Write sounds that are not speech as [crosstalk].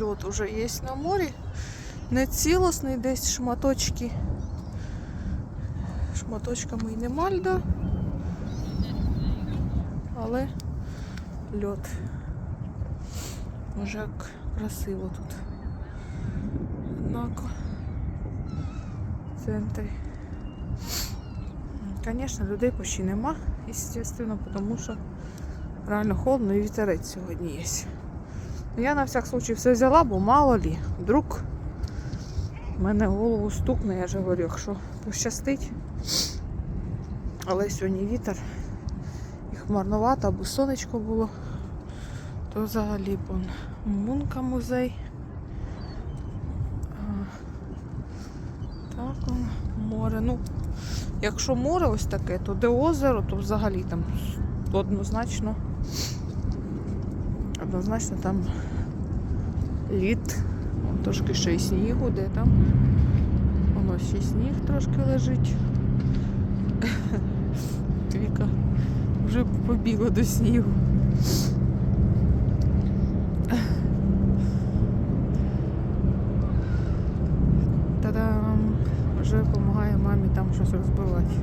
Льод уже є на морі. Не цілісний, десь шматочки. Шматочками й нема льда. Але льод. Може як красиво тут. Однако. В центрі. Звісно, людей почти нема, естественно, тому що реально холодно і вітерець сьогодні є. Я на всяк случай все взяла, бо мало лі. Вдруг в мене голову стукне, я ж говорю, якщо пощастить. Але сьогодні вітер і хмарновато, аби сонечко було, то взагалі бон. Мунка музей. Так, он, море. Ну, якщо море ось таке, то де озеро, то взагалі там однозначно. Однозначно там лід. Трошки ще й снігу, де там. Воно ще сніг трошки лежить. [laughs] Віка вже побігла до снігу. Та-дам! Вже допомагає мамі там щось розбивати.